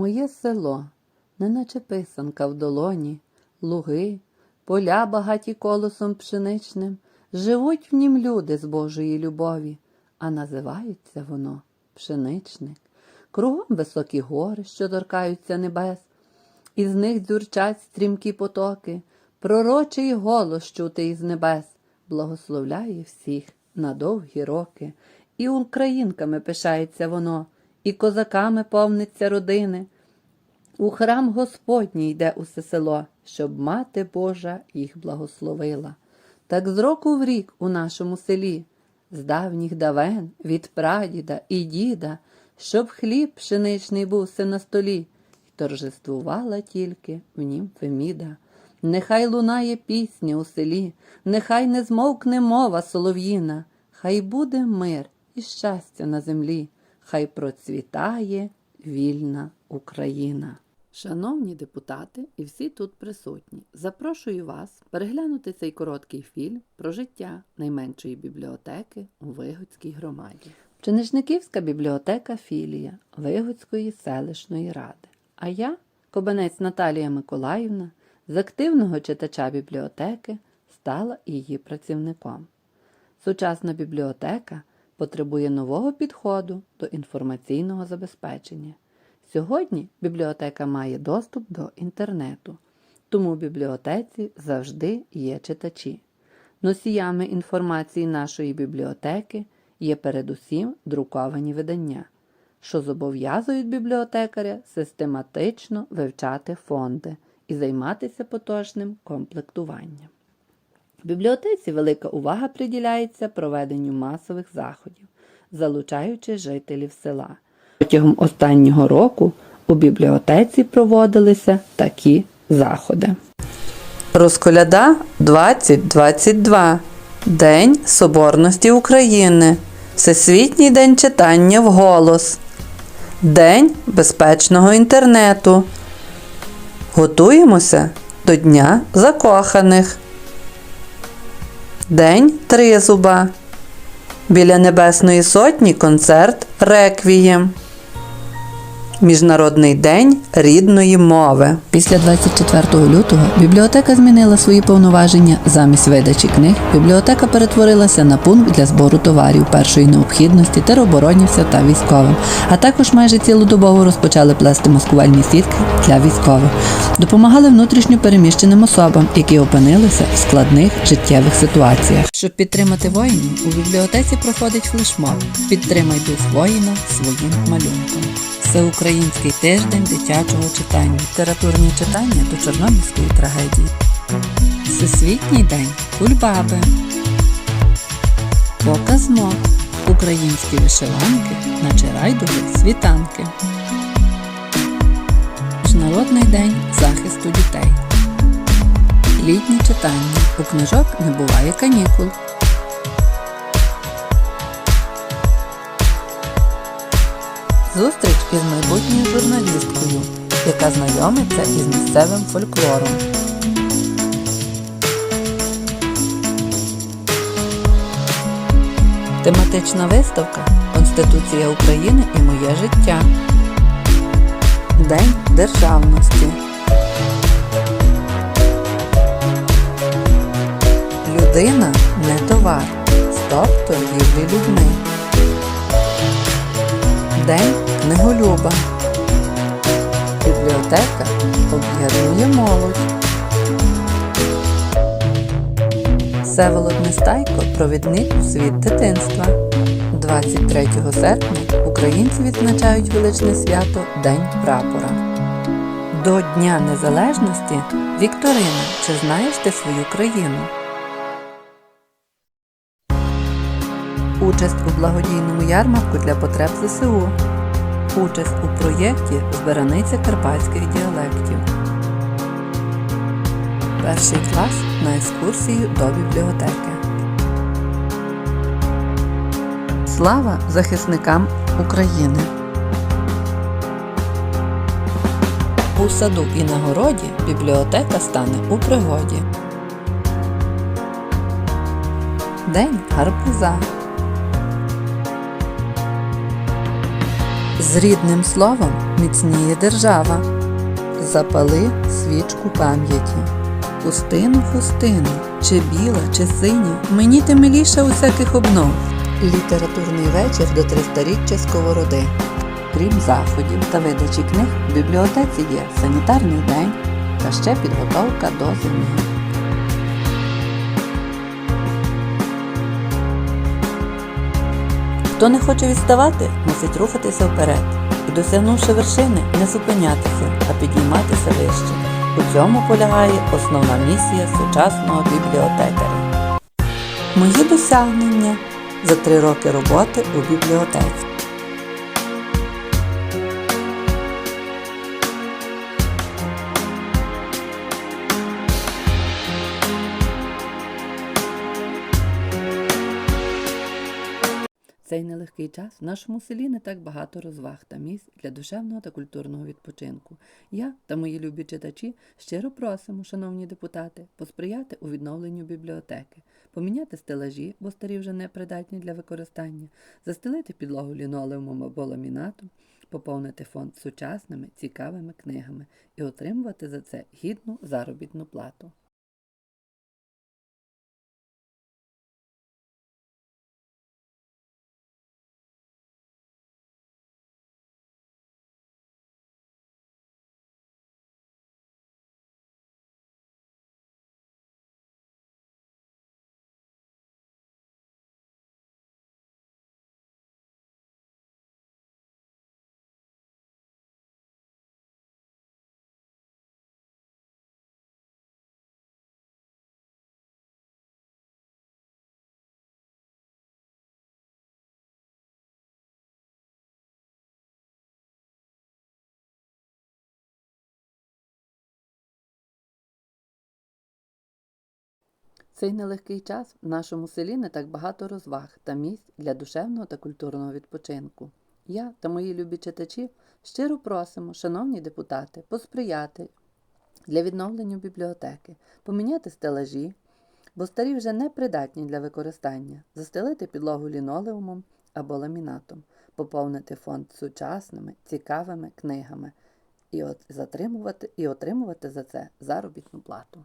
Моє село, неначе писанка в долоні, луги, поля багаті колосом пшеничним, живуть в нім люди з Божої любові, а називається воно пшеничник. Кругом високі гори, що торкаються небес, із них дзюрчать стрімкі потоки, пророчий голос чути із небес, благословляє всіх на довгі роки, і українками пишається воно, і козаками повниться родини. У храм Господній йде усе село, щоб мати Божа їх благословила. Так з року в рік у нашому селі, з давніх давен, від прадіда і діда, щоб хліб пшеничний був все на столі, й торжествувала тільки в нім Феміда. Нехай лунає пісня у селі, нехай не змовкне мова солов'їна, хай буде мир і щастя на землі, хай процвітає вільна Україна. Шановні депутати і всі тут присутні, запрошую вас переглянути цей короткий фільм про життя найменшої бібліотеки у Вигодській громаді. Пшеничниківська бібліотека філія Вигодської селищної ради. А я, Кобанець Наталія Миколаївна, з активного читача бібліотеки стала її працівником. Сучасна бібліотека потребує нового підходу до інформаційного забезпечення. Сьогодні бібліотека має доступ до інтернету, тому в бібліотеці завжди є читачі. Носіями інформації нашої бібліотеки є передусім друковані видання, що зобов'язують бібліотекаря систематично вивчати фонди і займатися поточним комплектуванням. В бібліотеці велика увага приділяється проведенню масових заходів, залучаючи жителів села. Протягом останнього року у бібліотеці проводилися такі заходи. Розколяда 2022. День Соборності України. Всесвітній день читання вголос. День безпечного інтернету. Готуємося до Дня закоханих. День Тризуба. Біля Небесної Сотні концерт Реквієм. Міжнародний день рідної мови. Після 24 лютого бібліотека змінила свої повноваження замість видачі книг. Бібліотека перетворилася на пункт для збору товарів першої необхідності тероборонівцям та військовим, а також майже цілодобово розпочали плести маскувальні сітки для військових. Допомагали внутрішньо переміщеним особам, які опинилися в складних життєвих ситуаціях. Щоб підтримати воїнів, у бібліотеці проходить флешмоб Підтримай дух воїна своїм малюнком. Всеукраїнський тиждень дитячого читання, літературні читання до Чорнобильської трагедії. Всесвітній день кульбаби. Показ. Українські вишиванки наче райдуги світанки. Міжнародний день захисту дітей. Літні читання. У книжок не буває канікул. Зустріч із майбутньою журналісткою, яка знайомиться із місцевим фольклором. Тематична виставка Конституція України і моє життя. День державності. Людина не товар. Стоп торгівлі людьми. День книголюба. Бібліотека об'єднує молодь. Всеволод Нестайко провідник у світ дитинства. 23 серпня українці відзначають величне свято День прапора. До Дня Незалежності Вікторина. Чи знаєш ти свою країну? Участь у благодійному ярмарку для потреб ЗСУ. Участь у проєкті Збираниця карпатських діалектів. Перший клас на екскурсію до бібліотеки. Слава захисникам України. У саду і на городі бібліотека стане у пригоді. День гарбуза. З рідним словом міцніє держава. Запали свічку пам'яті. Хустину, хустину, чи біла, чи синя, мені ти миліша усяких обнов. Літературний вечір до тристоріччя сковороди. Крім заходів та видачі книг, в бібліотеці є санітарний день та ще підготовка до зими. Хто не хоче відставати, мусить рухатися вперед і, досягнувши вершини, не зупинятися, а підійматися вище. У цьому полягає основна місія сучасного бібліотекаря. Мої досягнення за три роки роботи у бібліотеці. Цей нелегкий час в нашому селі не так багато розваг та місць для душевного та культурного відпочинку. Я та мої любі читачі щиро просимо, шановні депутати, посприяти у відновленню бібліотеки, поміняти стелажі, бо старі вже не придатні для використання, застелити підлогу лінолеумом або ламінатом, поповнити фонд сучасними цікавими книгами і отримувати за це гідну заробітну плату. Цей нелегкий час в нашому селі не так багато розваг та місць для душевного та культурного відпочинку. Я та мої любі читачі щиро просимо, шановні депутати, посприяти для відновлення бібліотеки, поміняти стелажі, бо старі вже не придатні для використання, застелити підлогу лінолеумом або ламінатом, поповнити фонд сучасними, цікавими книгами і, от, затримувати, і отримувати за це заробітну плату.